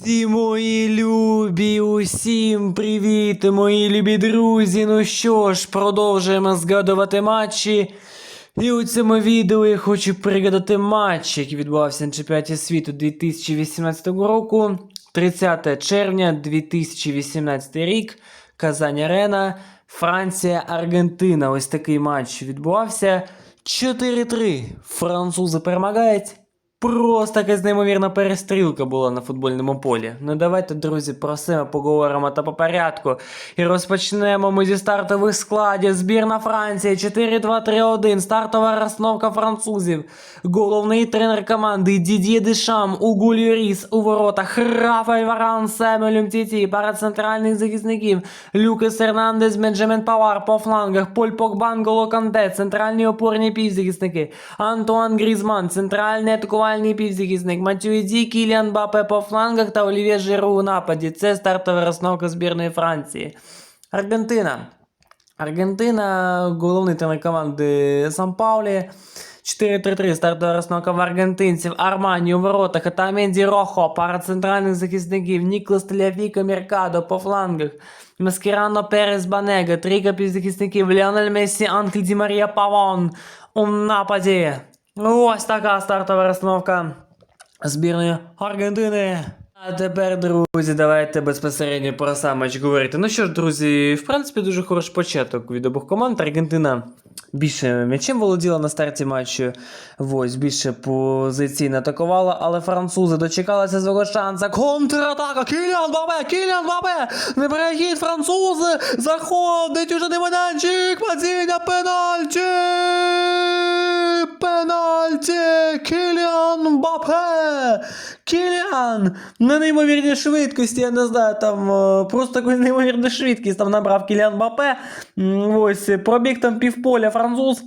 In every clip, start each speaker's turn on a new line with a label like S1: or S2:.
S1: Всі мої любі, усім привіт, мої любі друзі. Ну що ж, продовжуємо згадувати матчі. І у цьому відео я хочу пригадати матч, який відбувався на чемпіонаті світу 2018 року, 30 червня 2018 рік, Казань Арена, Франція, Аргентина. Ось такий матч відбувався. 4-3. Французи перемагають. Просто якась неймовірна перестрілка була на футбольному полі. Ну давайте, друзі, про все поговоримо та по порядку. І розпочнемо ми зі стартових складів. Збірна Франції 4-2-3-1. Стартова розстановка французів. Головний тренер команди Дід'є Дешам, Угу Ріс у воротах. Рафаель Варан, Семель Умтіті, пара центральних захисників. Люкас Ернандес, Бенджамен Павар по флангах. Поль Погба, Нголо Канте, центральні опорні півзахисники. Антуан Грізман, центральний атакувальний півзахисник. Матюїді, Кіліан Бапе по флангах та Олівє Жиру у нападі. Це стартова розстановка збірної Франції. Аргентина. Аргентина, головний тренер команди Сан Паулі. 4-3-3, стартова розстановка в аргентинців, Армані у воротах, Атаменді Рохо, пара центральних захисників, Ніклас Теліафіко, Меркадо по флангах, Маскерано Перес Банега, трійка півзахисників, Леонель Мессі, Анхель Ді Марія Павон у нападі. Ось така стартова розстановка збірної Аргентини. А тепер, друзі, давайте безпосередньо про сам матч говорити. Ну що ж, друзі, в принципі, дуже хороший початок від обох команд. Аргентина більше м'ячем володіла на старті матчу. Ось більше позиційно атакувала, але французи дочекалися свого шанса. Контратака! Кіліан Бабе! Кіліан Бабе! Не перехід французи! Заходить уже не майданчик! Падіння пенальті! Пенальті! Кіліан Бапе! Кіліан! На неймовірній швидкості, я не знаю, там е, просто таку неймовірну швидкість там набрав Кіліан Бапе. Ось, пробіг там півполя француз.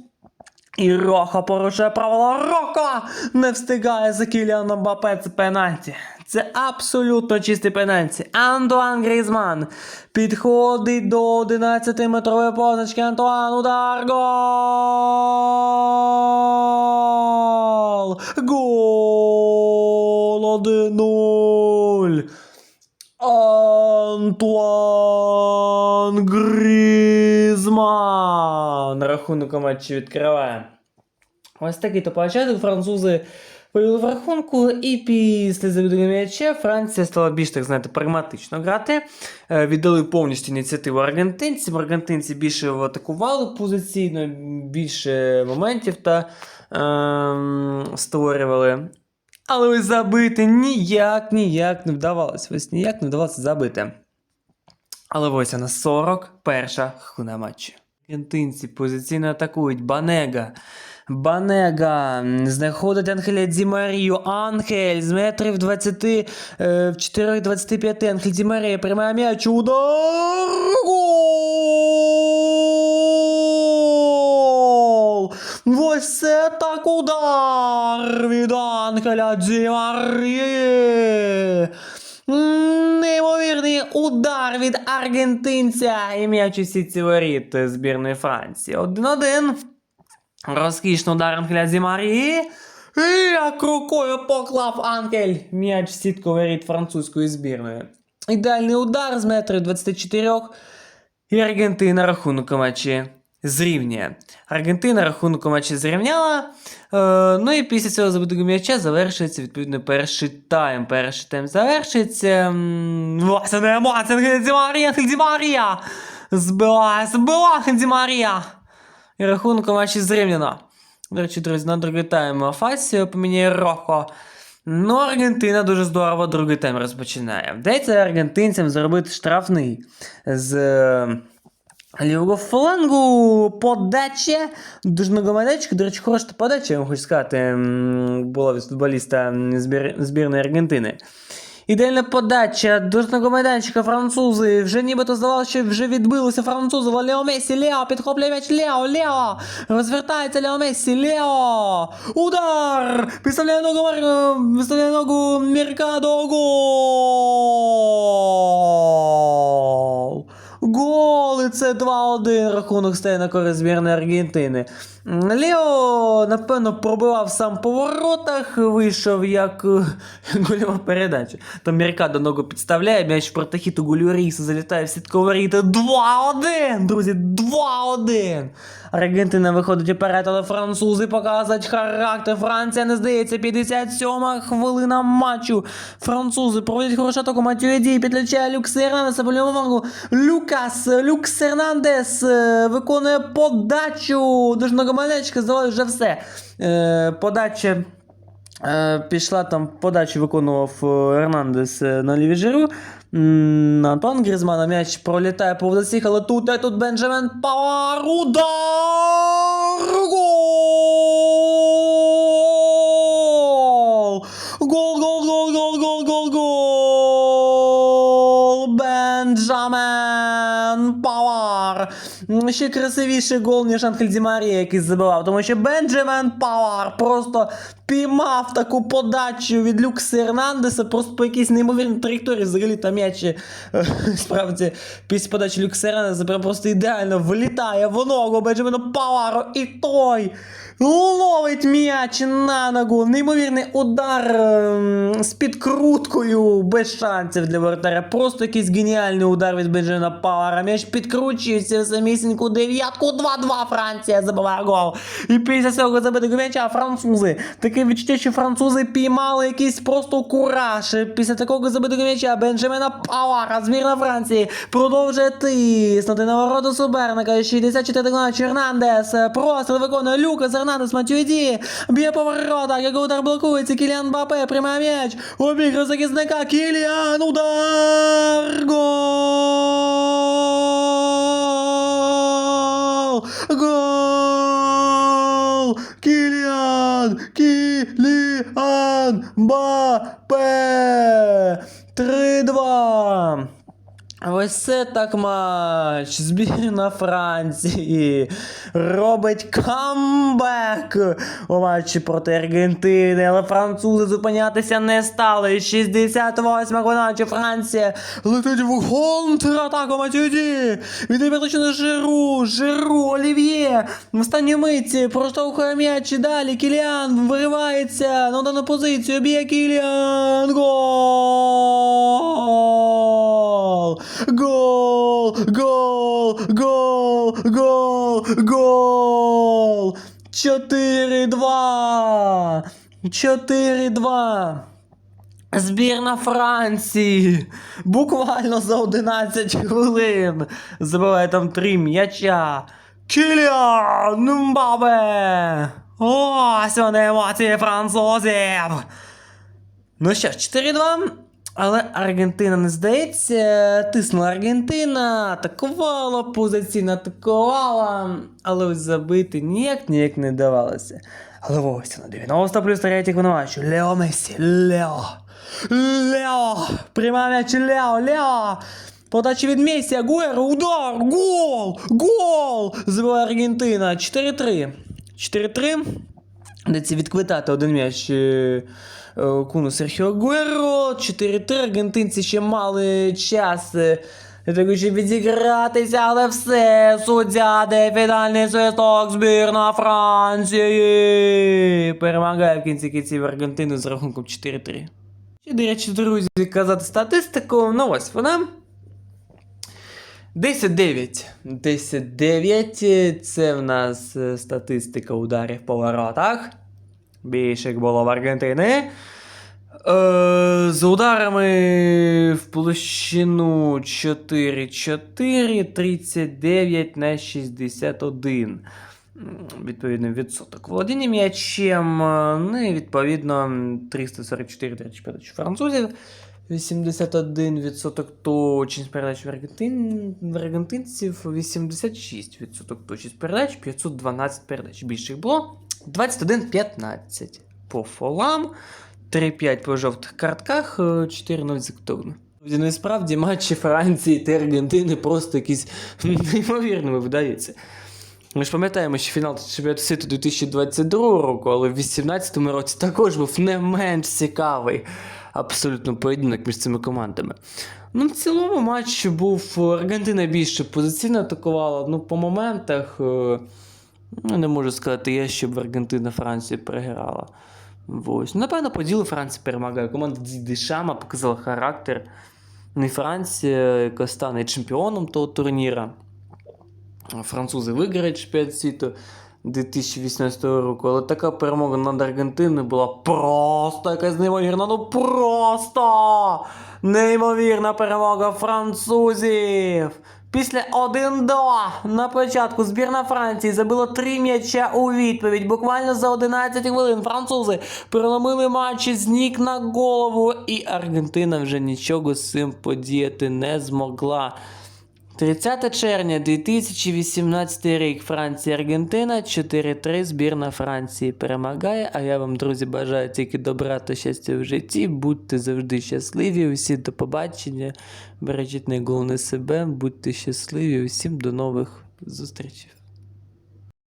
S1: І Роха порушує правила Рока! Не встигає за Кіліаном Бапе, це пенальті. Це абсолютно чистий пенальті. Антуан Грізман підходить до 11-метрової позначки. Антуан удар. Гол! Рахунок матчі відкриває. Ось такий то початок. Французи повели в рахунку, і після завідання м'яча Франція стала більш так знаєте, прагматично грати. Е, Віддали повністю ініціативу аргентинцям. Аргентинці більше атакували позиційно, більше моментів та ем, створювали. Але ось забити ніяк, ніяк не вдавалося. Ось ніяк не вдавалося забити. Але ось вона 41 хвилина матчу. Аргентинці позиційно атакують. Банега. Банега знаходить Анхеля Ді Марію. Анхель з метрів 20, е, в 4-25. Анхель Ді Марія приймає м'яч. Удар! Гол! Ось це так удар від Анхеля Ді! Неймовірний удар від аргентинця і м'яч у сітці воріт збірної Франції. 1-1. Розкішний удар Анхеля Ді Марії. І як рукою поклав Анхель м'яч в сітку воріт французької збірної. Ідеальний удар з метрів 24. І Аргентина рахунок матчі зрівнює. Аргентина рахунок у матчі зрівняла. Е, ну і після цього забитого м'яча завершується відповідно перший тайм. Перший тайм Ді Марія! Збила, збила Марія! І рахунок у матчі зрівняно. До речі, друзі, на другий тайм Фасіо поміняє Рохо. Ну, Аргентина дуже здорово другий тайм розпочинає. Вдається аргентинцям зробити штрафний з лівого флангу подача. Дуже много майданчика. До речі, хороша подача, я вам хочу сказати, була від футболіста збір, збірної Аргентини. Ідеальна подача дужного майданчика французи. Вже нібито здавалося, що вже відбилися французи. Лео Месі, Лео, підхоплює м'яч, Лео, Лео. Розвертається Лео Месі, Лео. Удар! Підставляє ногу, підставляє ногу Меркадо, гол! Гол! Це 2-1 рахунок стає на користь збірної Аргентини. Лео, напевно, пробивав сам по воротах, вийшов як е, гольова передача. Там Меркадо ногу підставляє, м'яч в протохіту Гульоріса залітає в сіткове воріт. 2-1! Друзі, 2-1! Аргентина виходить уперед, але французи показують характер. Франція не здається. 57 хвилина матчу. Французи проводять хорошу атаку. Матюєді підключає Люкс Ернандеса. По лівому. Люкас, Люкс Ернандес е, виконує подачу. Дуже многоманечка, здавалося вже все. Е, подача. Е, Пішла там подачу виконував е, Ернандес е, на ліві жиру. Антон Грізман, м'яч пролітає по всіх, але тут, е, тут Бенджамен Павар. Удар! Гол! Гол, гол, гол, гол, гол, гол, гол! Бенджамен Павар! Ще красивіший гол, ніж Анхель Марія, який забивав, тому що Бенджамен Павар просто піймав таку подачу від Люкса Ернандеса, просто по якійсь неймовірній траєкторії взагалі там м'яч е, справді після подачі Люкса Ернандеса просто ідеально влітає в ногу Бенджамена Павару і той ловить м'яч на ногу. Неймовірний удар ем, з підкруткою без шансів для воротаря. Просто якийсь геніальний удар від Бенджамена Павара. М'яч підкручується в самісіньку дев'ятку. 2-2 Франція забиває гол. І після цього забитого м'яча французи. Таке відчуття, що французи піймали якийсь просто кураж. Після такого забитого м'яча Бенджамена Павара, збірна Франції, продовжує тиснути на ворота суперника. 64 гол Чернандес. Простріл виконує Люкас Ернандес Матюді. Б'є по воротах, як удар блокується. Кіліан Бапе, приймає м'яч. Обіграв захисника. Кіліан, удар! Гол! Гол! Кіліан! Кіліан! Бапе! 3-2! Ось це так матч. Збірна Франції робить камбек у матчі проти Аргентини, але французи зупинятися не стали. 68 хвилина, Франція летить в контратаку Матюді. Віддає точно Жиру, Жиру, Олів'є. В останній миті проштовхує м'яч і далі. Кіліан виривається на дану позицію. Б'є Кіліан. Гол! Гол! Гол! Гол! Гол! Гол! 4-2! 4-2! Збірна Франції! Буквально за 11 хвилин забиває там три м'яча. Кіліан Мбабе! Ось вони емоції французів! Ну що ж, 4-2. Але Аргентина не здається, тиснула Аргентина, атакувала, позиційно атакувала, але ось забити ніяк ніяк не давалося. Але ось на 90 плюс третій матчу. Лео Месі, Лео. Лео! Пряма м'яч Лео, Лео! Подача від Месі, Агуеро, удар, гол! Гол! Забиває Аргентина, 4-3. 4-3. Йдеться відквитати один м'яч е, е, Куну Серхіо Агуеро. 4-3. Аргентинці ще мали час. е, того, щоб відігратися, але все, суддя, де фінальний свисток, збірна Франції. Перемагає в кінці кінців Аргентину з рахунком 4-3. Ще, до речі, друзі, казати статистику, ну ось вона. 10-9. 10-9 це в нас е, статистика ударів по воротах. Більше як було в Аргентини. Е, з ударами в площину 4-4, 39 на 61. М, Відповідно, відсоток володіння м'ячем. е, Ну і відповідно 344 35 французів. 81% точність передач в, Аргентин... в аргентинців, 86% точність передач, 512 передач. Більше їх було 21-15 по фолам, 3-5 по жовтих картках, е, 4-0 з. Насправді матчі Франції та Аргентини просто якісь неймовірними видаються. Ми ж пам'ятаємо, що фінал чемпіонату світу 2022 року, але в 2018 році також був не менш цікавий. абсолютно поєдинок між цими командами. Ну, в цілому матч був е, Аргентина більше позиційно атакувала. Ну, по моментах, е, ну, не можу сказати я, щоб Аргентина Францію переграла. Ось. Напевно, по ділу Франція перемагає. Команда Дешама показала характер. Ну Франція, яка стане чемпіоном того турніра. Французи виграють чемпіонат світу 2018 року, але така перемога над Аргентиною була просто якась неймовірна. Ну просто неймовірна перемога французів. Після 1-2 на початку збірна Франції забила три м'яча у відповідь. Буквально за 11 хвилин французи переломили матч з ніг на голову, і Аргентина вже нічого з цим подіяти не змогла. 30 червня 2018 рік Франція Аргентина 4-3 збірна Франції перемагає. А я вам, друзі, бажаю тільки добра та щастя в житті. Будьте завжди щасливі. Усі до побачення. Бережіть найголовне себе, будьте щасливі. Усім до нових зустрічей.